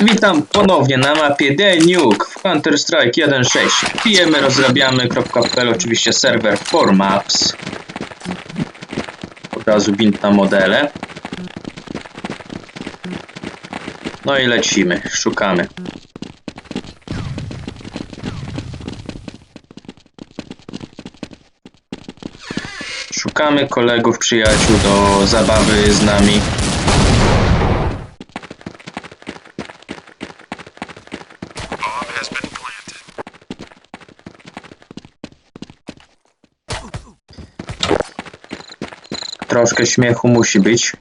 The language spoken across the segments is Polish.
Witam ponownie na mapie The Nuke w Counter-Strike 1.6. Pijemy, rozrabiamy.pl, oczywiście serwer for maps. Od razu bint na modele. No i lecimy, szukamy. Szukamy kolegów, przyjaciół do zabawy z nami. Troszkę śmiechu musi być.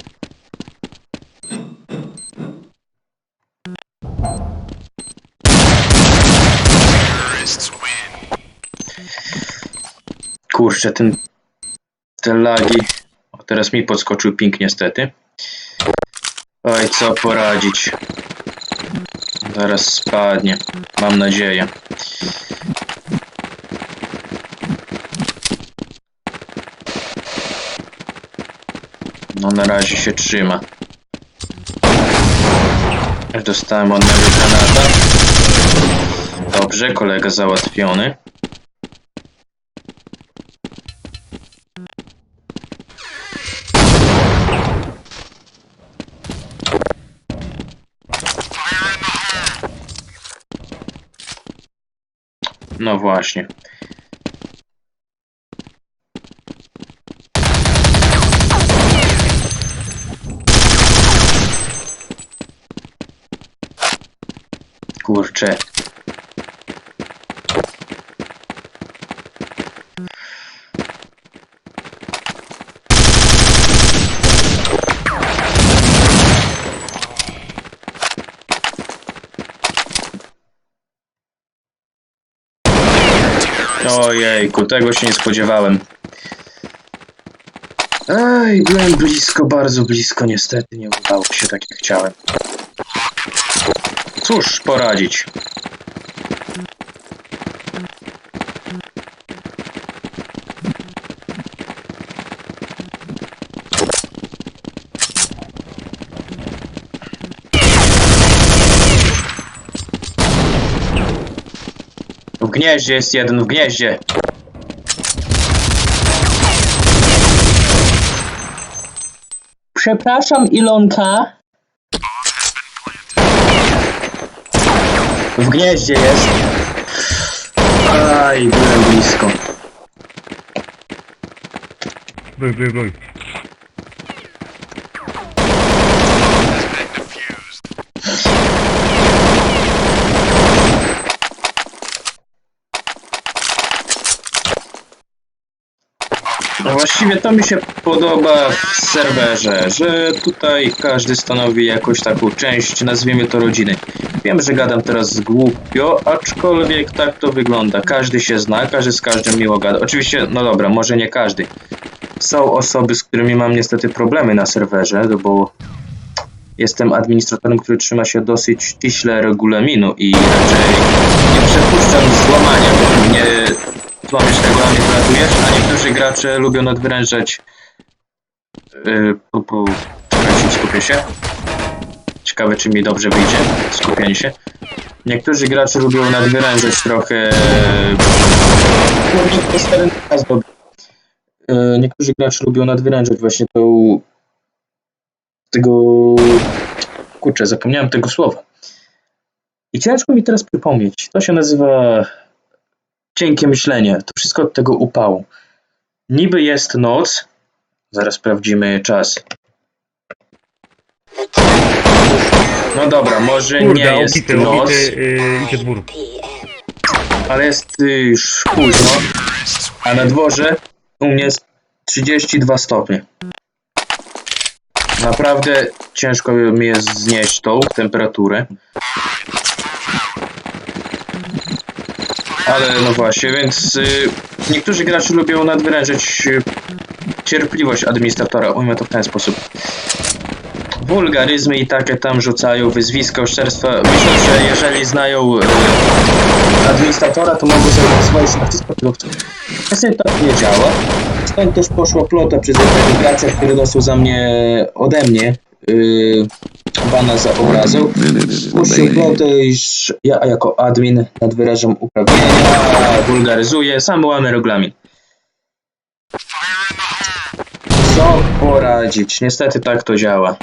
Kurczę, ten... Te lagi... O, teraz mi podskoczył ping niestety. Oj, co poradzić. Zaraz spadnie. Mam nadzieję. No na razie się trzyma. Dostałem od niego granata. Dobrze, kolega załatwiony. No właśnie. Kurczę. Ojejku, tego się nie spodziewałem. Ej, byłem blisko, bardzo blisko, niestety nie udało się tak jak chciałem. Cóż, poradzić. W gnieździe jest jeden, w gnieździe. Przepraszam, Ilonka. W gnieździe jest. Aj, byłem blisko. Broń, broń, broń. Właściwie to mi się podoba w serwerze, że tutaj każdy stanowi jakąś taką część, nazwijmy to rodziny. Wiem, że gadam teraz głupio, aczkolwiek tak to wygląda. Każdy się zna, każdy z każdym miło gada. Oczywiście, no dobra, może nie każdy. Są osoby, z którymi mam niestety problemy na serwerze, no bo jestem administratorem, który trzyma się dosyć ściśle regulaminu i raczej nie przepuszczam złamania, bo nie złamiesz regulamin, wylatujesz, a niektórzy gracze lubią nadwyrężać yy, po, po... Skupię się. Ciekawe, czy mi dobrze wyjdzie skupienie się. Niektórzy gracze lubią nadwyrężać trochę... Yy, Niektórzy gracze lubią nadwyrężać właśnie tą... tego... Kurczę, zapomniałem tego słowa. I ciężko mi teraz przypomnieć. To się nazywa cienkie myślenie. To wszystko od tego upału. Niby jest noc. Zaraz sprawdzimy czas. No dobra, może nie Kurde, jest obity, noc, obity, yy, idzie ale jest y, już późno. A na dworze u mnie jest 32 stopnie. Naprawdę ciężko mi jest znieść tą temperaturę. Ale no właśnie, więc y, niektórzy gracze lubią nadwyrężać y, cierpliwość administratora, ujmę to w ten sposób. Wulgaryzmy i takie tam rzucają, wyzwiska, oszczerstwa. Myślę, że jeżeli znają y, administratora, to mogą pozwolić na wszystko, chcą. Niestety tak nie działa. Stąd też poszła plota przez jednego gracza, który dostał za mnie ode mnie yy, bana za obrazę. Iż ja jako admin nadwyrażam uprawnienia, wulgaryzuję, sam łamę regulamin. Co poradzić? Niestety tak to działa.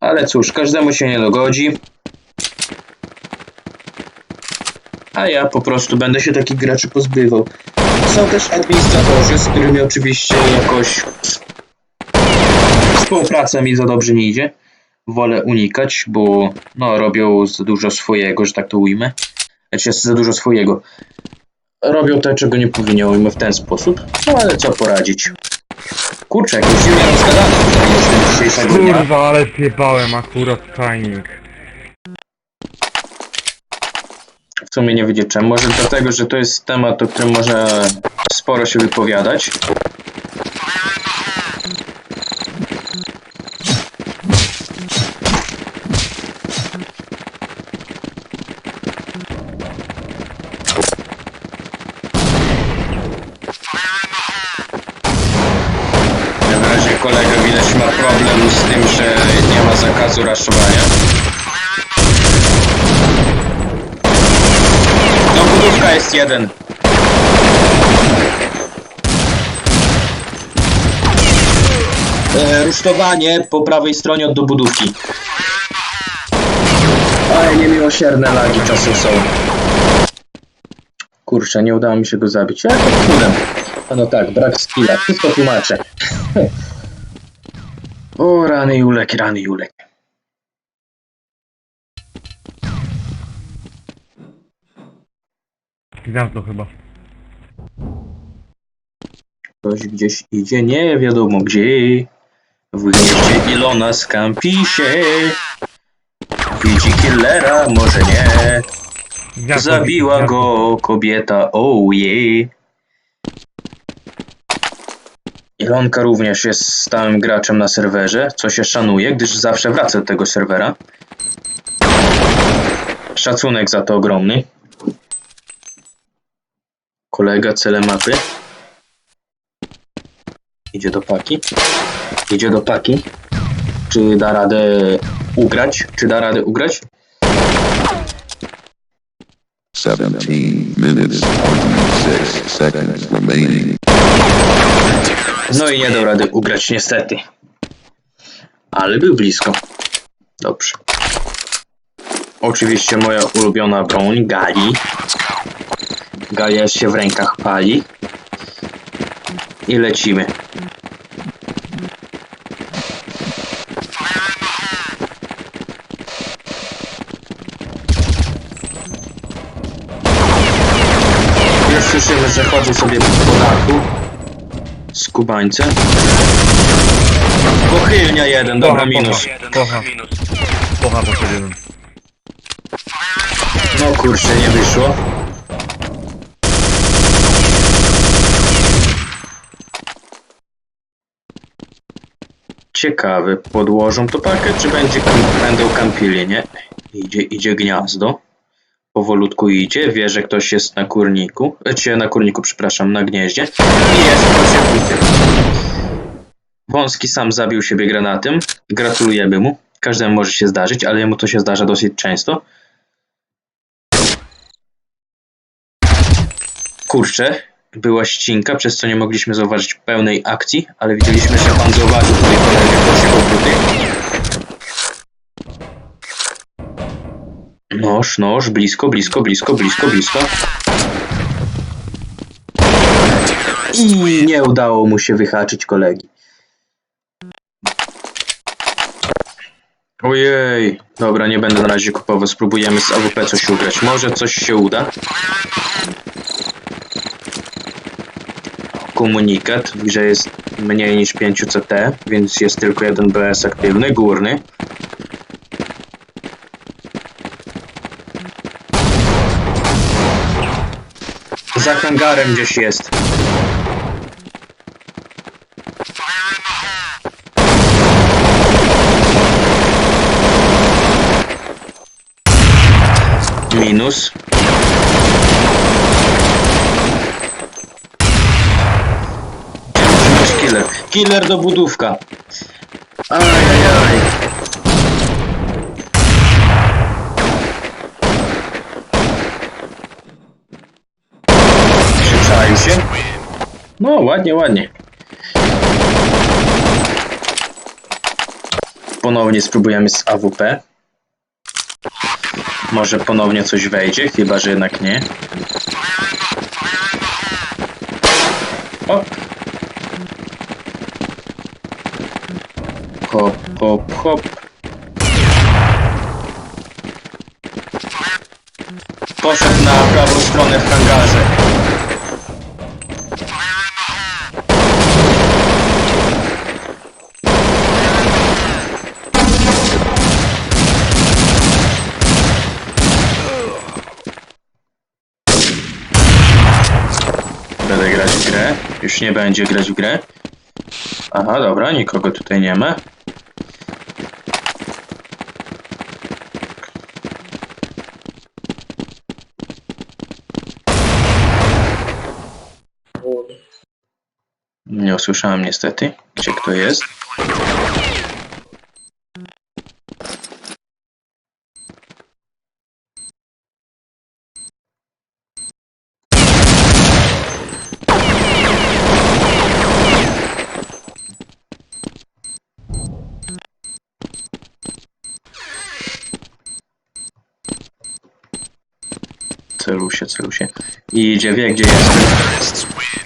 Ale cóż, każdemu się nie dogodzi. A ja po prostu będę się takich graczy pozbywał. Są też administratorzy, z którymi oczywiście jakoś współpraca mi za dobrze nie idzie. Wolę unikać, bo no, robią za dużo swojego, że tak to ujmę. Znaczy za dużo swojego. Robią to, czego nie powinien, ujmę w ten sposób. No ale co poradzić. Kurczę, jakiś silnie rozgadany tutaj jestem dzisiejszego dnia. Kurwa, ale zjebałem akurat timing. W sumie nie wiedzieć czemu. Może dlatego, że to jest temat, o którym można sporo się wypowiadać. W razie kolega widać ma problem z tym, że nie ma zakazu raszowania. No budówka jest jeden. E, rusztowanie po prawej stronie od dobudówki. Ale niemiłosierne lagi czasem są. Kurczę, nie udało mi się go zabić. Jak to cudem? A no tak, brak skilla. Wszystko tłumaczę. o, rany Julek, rany Julek. Gwiazdo chyba. Ktoś gdzieś idzie, nie wiadomo gdzie. W gnieździe Ilona skampi się. Widzi killera, może nie. Gwiazdo, Zabiła gwiazdo. go kobieta, oh yeah. Ilonka również jest stałym graczem na serwerze, co się szanuje, gdyż zawsze wraca do tego serwera. Szacunek za to ogromny. Kolega, cele mapy. Idzie do paki. Idzie do paki. Czy da radę ugrać? Czy da radę ugrać? 17 minutes, 26 seconds remaining. No i nie dał rady ugrać niestety. Ale był blisko. Dobrze. Oczywiście moja ulubiona broń, Gali. Galia się w rękach pali. I lecimy. Już słyszymy, że chodzą sobie po dachu. Skubańce. Pochylnia jeden, dobra, minus. Pocha. Pocha poszedł jeden. No kurczę, nie wyszło. Ciekawe, podłożą to pakę, czy będzie, będą kampili, nie? Idzie, idzie gniazdo. Powolutku idzie, wie, że ktoś jest na kurniku, czy na kurniku, przepraszam, na gnieździe. I jest ubity. Wąski sam zabił siebie granatem. Gratulujemy mu. Każdemu może się zdarzyć, ale jemu to się zdarza dosyć często. Kurczę, była ścinka, przez co nie mogliśmy zauważyć pełnej akcji, ale widzieliśmy, że pan zauważył tutaj kto się ukryty. Noż, noż, blisko, blisko, blisko, blisko, blisko. I nie udało mu się wyhaczyć kolegi. Ojej, dobra, nie będę na razie kupował, spróbujemy z AWP coś ugrać. Może coś się uda. Komunikat, grze jest mniej niż 5 CT, więc jest tylko jeden BS aktywny, górny. Za hangarem gdzieś jest. Minus. Killer do budówka. Ajajaj. Się? No, ładnie, ładnie. Ponownie spróbujemy z AWP. Może ponownie coś wejdzie, chyba że jednak nie. O, Hop, hop. Poszedł na prawą stronę w hangarze. Będę grać w grę. Już nie będzie grać w grę. Aha, dobra, nikogo tutaj nie ma. Nie usłyszałem niestety, gdzie kto jest. Celusie, celusie. I idzie, wie gdzie jest.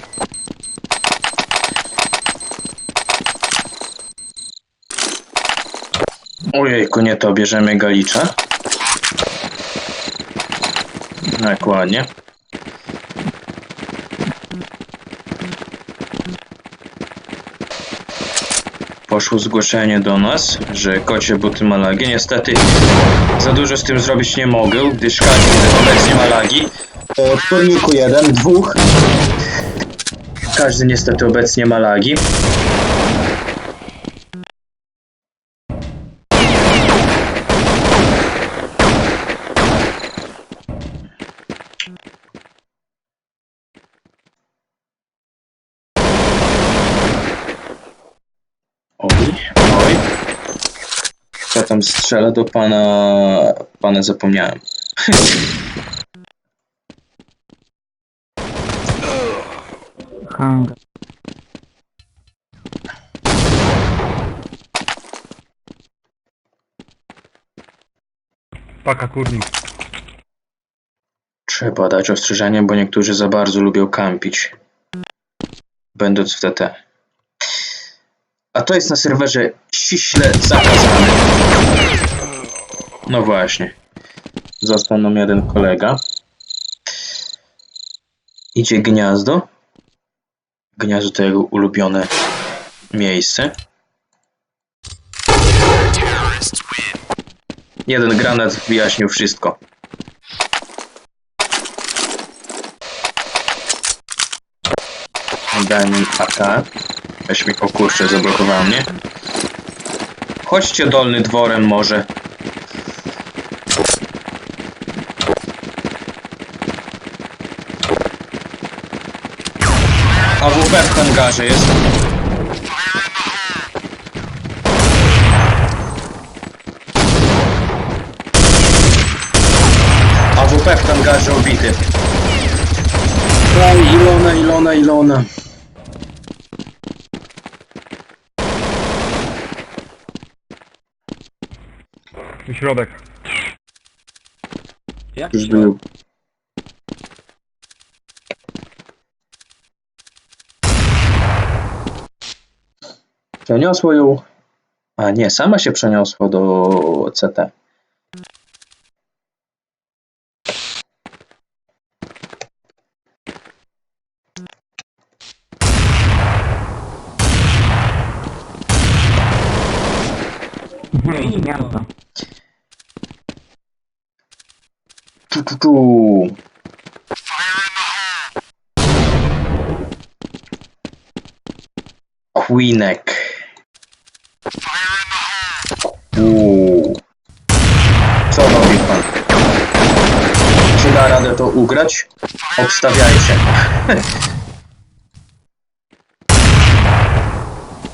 Ojejku, nie to, bierzemy galicza. Tak, ładnie. Poszło zgłoszenie do nas, że kocie buty ma lagi. Niestety za dużo z tym zrobić nie mogę, gdyż każdy obecnie ma lagi. E, jeden, dwóch. Każdy niestety obecnie ma lagi. Oj, oj. Kto tam strzela do pana... Pana zapomniałem. Hangar. Paka kurnik. Trzeba dać ostrzeżenie, bo niektórzy za bardzo lubią kampić. Będąc w TT. A to jest na serwerze ściśle zakazane. No właśnie. Został nam jeden kolega. Idzie gniazdo. Gniazdo to jego ulubione miejsce. Jeden granat wyjaśnił wszystko. Daj mi AK. Weź mi, o kurczę, zablokował mnie. Chodźcie dolny dworem może. AWP w hangarze jest. AWP w hangarze obity. Daj, Ilona, Ilona, Ilona. Środek. Jak Już był. Przeniosło ją. A nie, sama się przeniosła do CT. Idź miasto. Tu, tu, tu. Queenek. Uuu. Co robi pan? Czy da radę to ugrać? Obstawiajcie.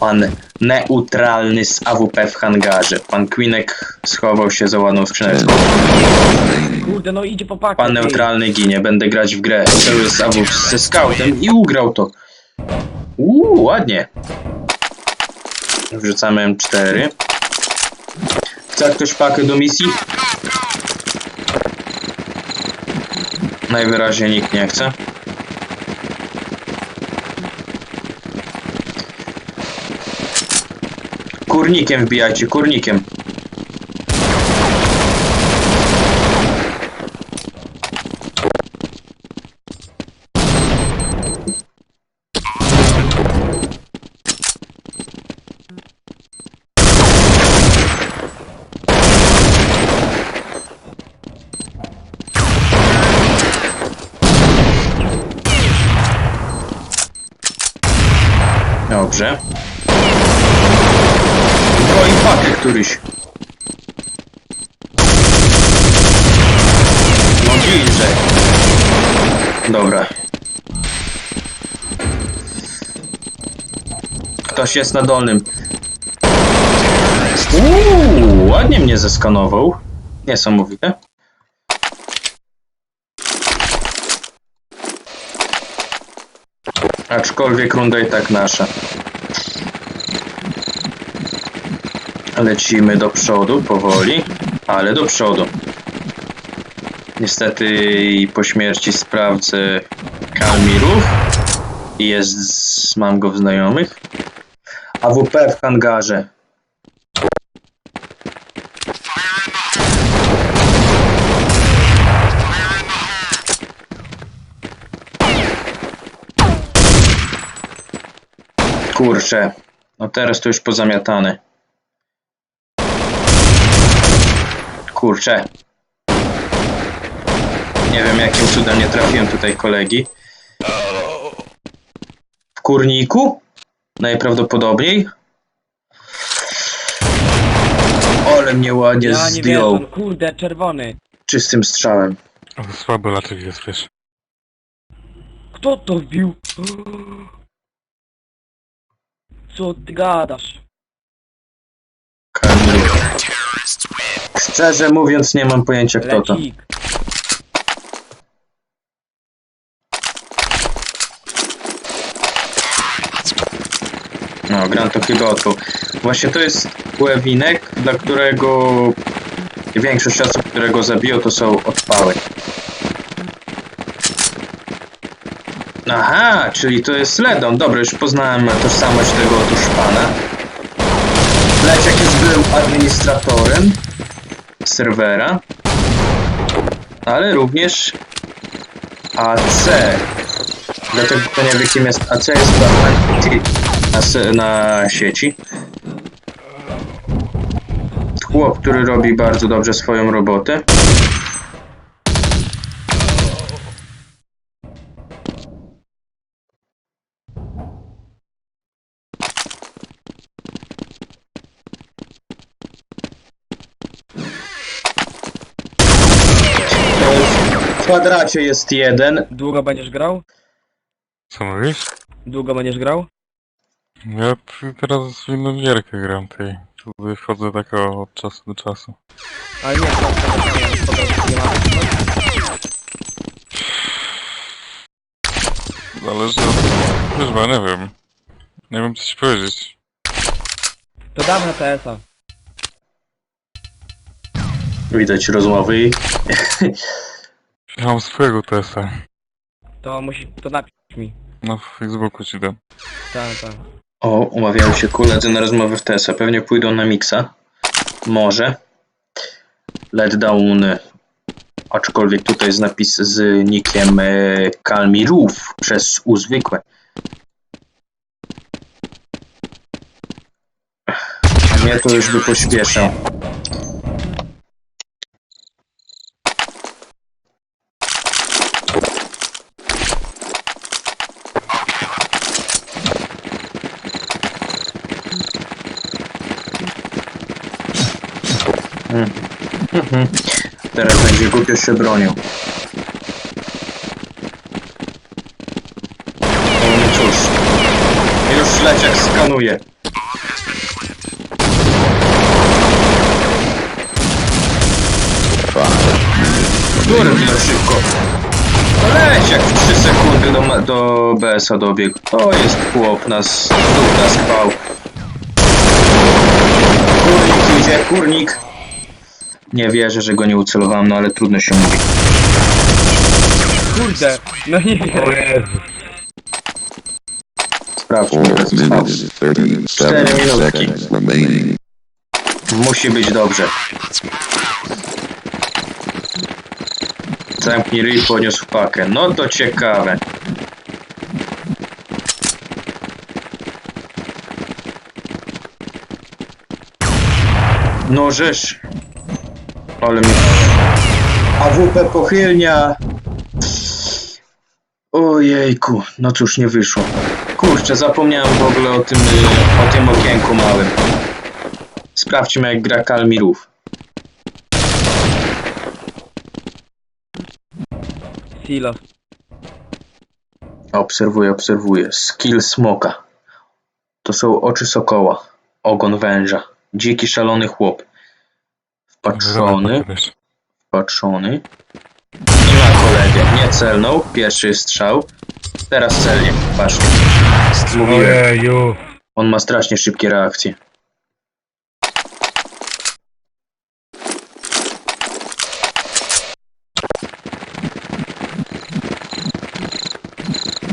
Pan neutralny z AWP w hangarze. Pan Queenek schował się za ładną skrzyneczką. Kurde, no idzie po pakę. Pan neutralny ginie, będę grać w grę. Celuję z AW ze scoutem i ugrał to. Uuu, ładnie. Wrzucamy M4. Chce ktoś pakę do misji? Najwyraźniej nikt nie chce. Kurnikiem wbijajcie, kurnikiem. Dobrze. No i pakę któryś. No bliżej. Dobra. Ktoś jest na dolnym. Uuu, ładnie mnie zeskanował. Niesamowite. Aczkolwiek runda i tak nasza. Lecimy do przodu, powoli, ale do przodu. Niestety po śmierci sprawdzę Kalmirów. Jest, mam go w znajomych. AWP w hangarze. Kurczę, no teraz to już pozamiatane. Kurczę. Nie wiem jakim cudem nie trafiłem tutaj kolegi. W kurniku? Najprawdopodobniej. Ale mnie ładnie Ja nie zdjął wiem, kurde, czerwony. czystym strzałem. Słaby laczek jest, wiesz. Kto to wbił? Co ty gadasz? Szczerze mówiąc nie mam pojęcia kto to. Lecik. No, chyba odpał. Właśnie to jest Łewinek, dla którego większość osób, które go zabiją, to są odpały. Aha, czyli to jest Ledon. Dobra, już poznałem tożsamość tego otóż pana. Leciak jest był administratorem serwera, ale również AC. Dlatego kto nie wie kim jest AC jest na, na sieci. Chłop, który robi bardzo dobrze swoją robotę. Kwadracie jest jeden. Długo będziesz grał? Co mówisz? Długo będziesz grał? Ja teraz w inną gierkę gram tej. Tutaj wchodzę tak o- od czasu do czasu. Ale nie, to, to, to, to, to, nie ma. Zależy od... Ja nie wiem. Nie wiem co ci powiedzieć. To dam na TS-a. Widać rozmowy i Ja mam swojego testa. To musi, to napisz mi. Na Facebooku ci dam. Tak, tak. O, umawiają się koledzy na rozmowę w TESA. Pewnie pójdą na miksa. Może. Letdown. Aczkolwiek tutaj jest napis z nickiem e, Kalmirów przez U zwykłe. A mnie to już by pośpieszał. Teraz będzie głupio się bronił. No cóż. Już leciak skanuje. Durny szybko. No leciak w 3 sekundy do, do BS-a dobiegł. To jest chłop nas, nas spał. Kurnik idzie, kurnik. Nie wierzę, że go nie ucelowałem, no ale trudno się mówi. Kurde, no nie wiem. Sprawdźmy, Four ile trwał. minutes, 37 Cztery minutki. seconds remaining. Musi być dobrze. Zamknij ryj, podniósł pakę. No to ciekawe. No żeż. Ale mi... AWP pochylnia. Ojejku, no cóż, nie wyszło. Kurczę, zapomniałem w ogóle o tym, y, o tym okienku małym. Sprawdźmy jak gra Kalmirów. Silo. Obserwuję, obserwuję. Skill smoka. To są oczy sokoła. Ogon węża. Dziki, szalony chłop. Wpatrzony, wpatrzony. Nie ma kolegę. Nie celnął. Pierwszy strzał. Teraz celnie. Patrzcie. Mówiłem. Ojeju. On ma strasznie szybkie reakcje.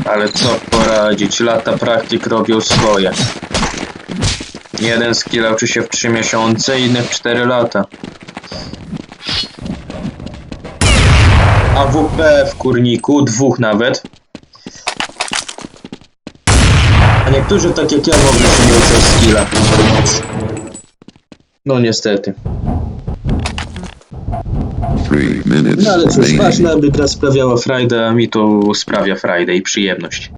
Ale co poradzić, lata praktyk robią swoje. Jeden skill uczy się w 3 miesiące, inny w 4 lata. AWP w kurniku, dwóch nawet. A niektórzy tak jak ja w ogóle się nie uczą skilla. No niestety. No ale cóż, ważne aby gra sprawiała frajdę, a mi to sprawia frajdę i przyjemność.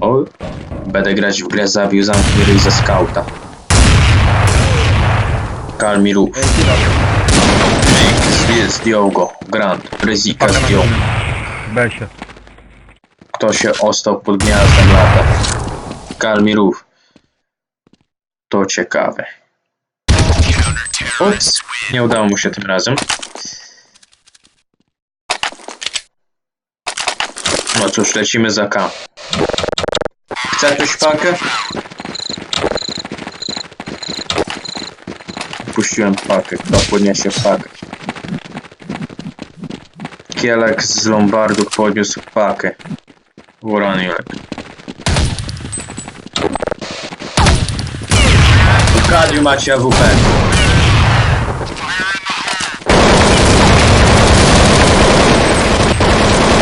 O, będę grać w grę zabił zamknij ryj ze skauta. Kalmi. Zdję- Zdjął go. Grant. Ryzika zdjął. Besie. Kto się ostał pod gniazdem lata? Kalmi rów. To ciekawe. Ups, nie udało mu się tym razem. No cóż, lecimy za K. Chce ktoś pakę? Puściłem pakę. Kto podniesie pakę? Kielek z Lombardu podniósł pakę. Uraniolek. W macie AWP.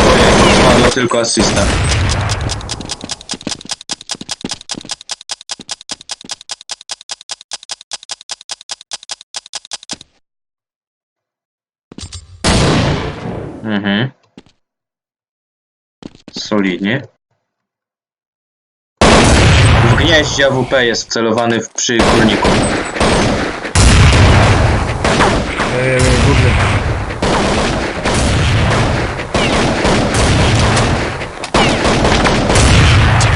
Ojej, spadła tylko asysta. Solidnie. W gnieździe AWP jest wcelowany w przy kurniku. Eee.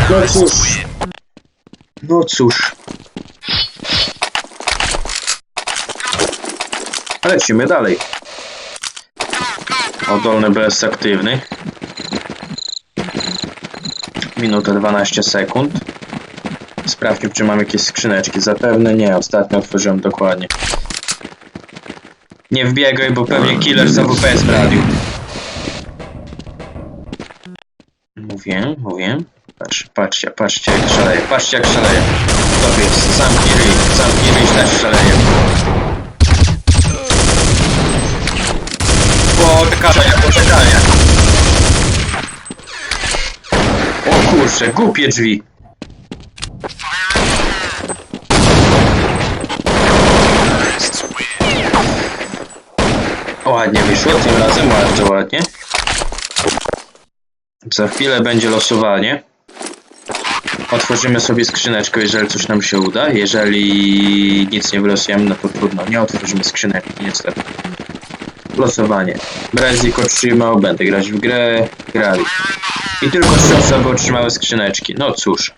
No cóż. No cóż. Lecimy dalej. Oddolny BS aktywny. Minutę 12 sekund. Sprawdźmy, czy mam jakieś skrzyneczki. Zapewne nie, ostatnio otworzyłem dokładnie. Nie wbiegaj, bo pewnie killer z AWP radiu. Mówię, mówię. Patrz, patrzcie, patrzcie jak szaleje, patrzcie jak szaleje. To jest, zamknij ryj, zamknij ryj, też szaleje. Poczekania, poczekania. O kurczę, głupie drzwi. Ładnie wyszło, tym razem bardzo ładnie. Za chwilę będzie losowanie. Otworzymy sobie skrzyneczkę, jeżeli coś nam się uda. Jeżeli nic nie wylosujemy, no to trudno. Nie otworzymy skrzyneczki, niestety. Losowanie. Brezik otrzymał, będę grać w grę. Grali. I tylko trzy osoby otrzymały skrzyneczki. No cóż.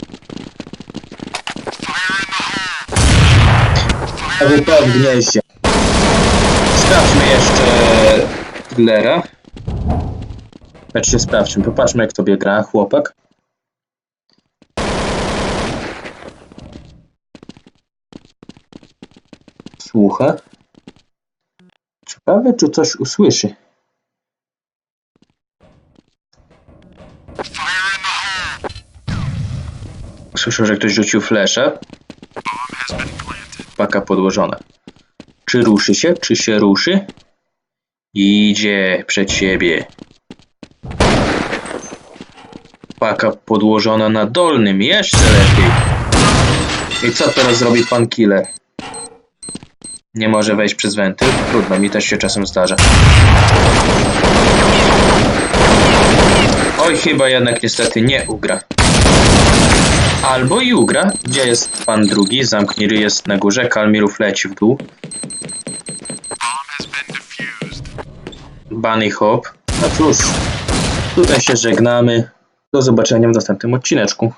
AWP w gnieździe. Sprawdźmy jeszcze Glera. Lecz się sprawdźmy. Popatrzmy, jak tobie gra chłopak. Słucha. Ciekawe, czy coś usłyszy. Słyszę, że ktoś rzucił flesza. Paka podłożona. Czy ruszy się? Czy się ruszy? Idzie przed siebie. Paka podłożona na dolnym. Jeszcze lepiej. I co teraz zrobi pan Killer? Nie może wejść przez wentyl? Trudno, mi też się czasem zdarza. Oj, chyba jednak niestety nie ugra. Albo i ugra. Gdzie jest pan drugi? Zamknij jest na górze, Kalmirów leci w dół. Bunny Hop. No cóż, tutaj się żegnamy. Do zobaczenia w następnym odcineczku.